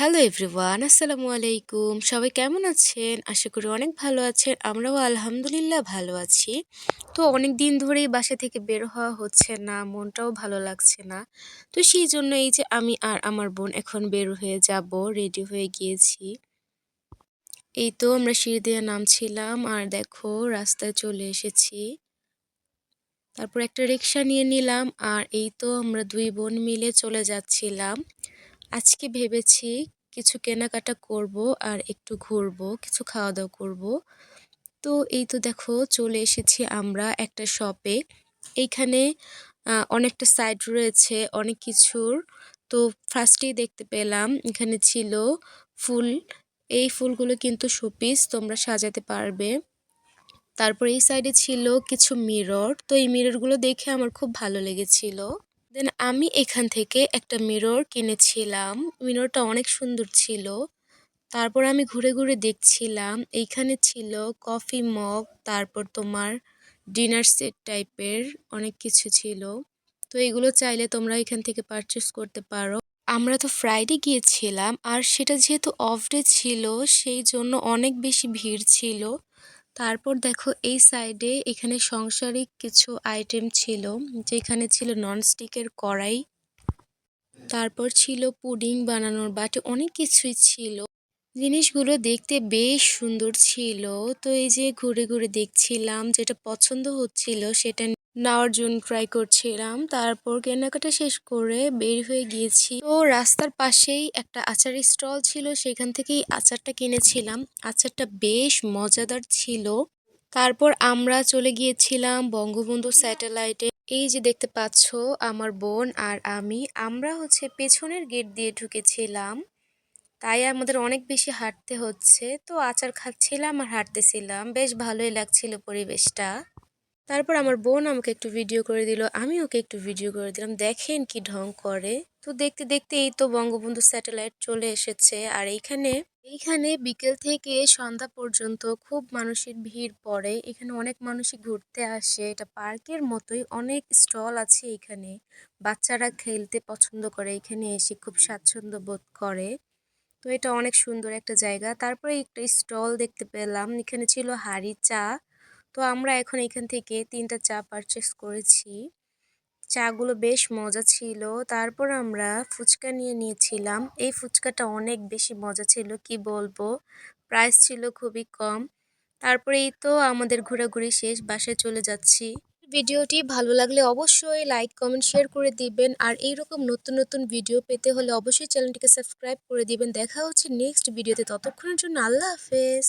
Hello everyone আসসালামু আলাইকুম সবাই কেমন আছেন? আশা করি অনেক ভালো আছেন। আমরাও আলহামদুলিল্লাহ ভালো আছি। তো অনেক দিন ধরেই বাসা থেকে বের হওয়া হচ্ছে না, মনটাও ভালো লাগছে না। তো সেই জন্য এই যে আমি আর আমার বোন এখন বের হয়ে যাব রেডি হয়ে গিয়েছি। এই তো আমরা সিঁড়ি দিয়ে নামছিলাম আর দেখো রাস্তায় চলে এসেছি। তারপর একটা রিক্সা নিয়ে নিলাম আর এই তো আমরা দুই বোন মিলে চলে যাচ্ছিলাম। আজকে ভেবেছি কিছু কেনাকাটা করব আর একটু ঘুরবো, কিছু খাওয়া দাওয়া করব। তো এই তো দেখো চলে এসেছি আমরা একটা শপে এইখানে অনেকটা সাইড রয়েছে, অনেক কিছুর। তো ফার্স্টেই দেখতে পেলাম এখানে ছিল ফুল। এই ফুলগুলো কিন্তু শোপিস তোমরা সাজাতে পারবে। তারপর এই সাইডে ছিল কিছু মিরর তো এই মিররগুলো দেখে আমার খুব ভালো লেগেছিল। দেন আমি এখান থেকে একটা মিরর কিনেছিলাম। মিররটা অনেক সুন্দর ছিল। তারপর আমি ঘুরে ঘুরে দেখছিলাম, এইখানে ছিল কফি মগ তারপর তোমার ডিনার সেট টাইপের অনেক কিছু ছিল। তো এগুলো চাইলে তোমরা এখান থেকে পারচেস করতে পারো। আমরা তো ফ্রাইডে গিয়েছিলাম, আর সেটা যেহেতু অফ ডে ছিল, সেই জন্য অনেক বেশি ভিড় ছিল। তারপর দেখো এই সাইডে এখানে সংসারিক কিছু আইটেম ছিল, যেখানে ছিল ননস্টিকের কড়াই, তারপর ছিল পুডিং বানানোর বাটি, অনেক কিছুই ছিল। জিনিসগুলো দেখতে বেশ সুন্দর ছিল। তো এই যে ঘুরে ঘুরে দেখছিলাম, যেটা পছন্দ হচ্ছিল সেটা নেওয়ার জন্য ট্রাই করছিলাম। তারপর কেনাকাটা শেষ করে বের হয়ে গিয়েছি। তো রাস্তার পাশেই একটা আচারের স্টল ছিল, সেখান থেকেই আচারটা কিনেছিলাম। আচারটা বেশ মজাদার ছিল। তারপর আমরা চলে গিয়েছিলাম বঙ্গবন্ধু স্যাটেলাইটে এই যে দেখতে পাচ্ছ, আমার বোন আর আমি, আমরা হচ্ছে পেছনের গেট দিয়ে ঢুকেছিলাম। তাই আমাদের অনেক বেশি হাঁটতে হচ্ছে। তো আচার খাচ্ছিলাম আর হাঁটতেছিলাম। বেশ ভালোই লাগছিল পরিবেশটা। তারপর আমার বোন আমাকে একটু ভিডিও করে দিল, আমি ওকে একটু ভিডিও করে দিলাম, দেখেন কি ঢং করে। তো দেখতে দেখতে এই তো বঙ্গবন্ধু স্যাটেলাইট চলে এসেছে, আর এইখানে এইখানে বিকেল থেকে সন্ধ্যা পর্যন্ত খুব মানুষের ভিড় পড়ে, এখানে অনেক মানুষই ঘুরতে আসে, এটা পার্কের মতোই অনেক স্টল আছে এখানে, বাচ্চারা খেলতে পছন্দ করে, এখানে এসে খুব স্বাচ্ছন্দ্য বোধ করে। তো এটা অনেক সুন্দর একটা জায়গা, তারপরে একটা স্টল দেখতে পেলাম, এখানে ছিল হাড়ি চা তো আমরা এখন এখান থেকে তিনটা চা পারচেস করেছি। চাগুলো বেশ মজা ছিল। তারপর আমরা ফুচকা নিয়ে নিয়েছিলাম। এই ফুচকাটা অনেক বেশি মজা ছিল, কি বলব? প্রাইস ছিল খুবই কম। তারপরে এই তো আমাদের ঘোরাঘুরি শেষ, বাসায় চলে যাচ্ছি। ভিডিওটি ভালো লাগলে অবশ্যই লাইক কমেন্ট শেয়ার করে দিবেন। আর এইরকম নতুন নতুন ভিডিও পেতে হলে অবশ্যই চ্যানেলটিকে সাবস্ক্রাইব করে দিবেন। দেখা হচ্ছে নেক্সট ভিডিওতে ততক্ষণের জন্য আল্লাহ হাফেজ।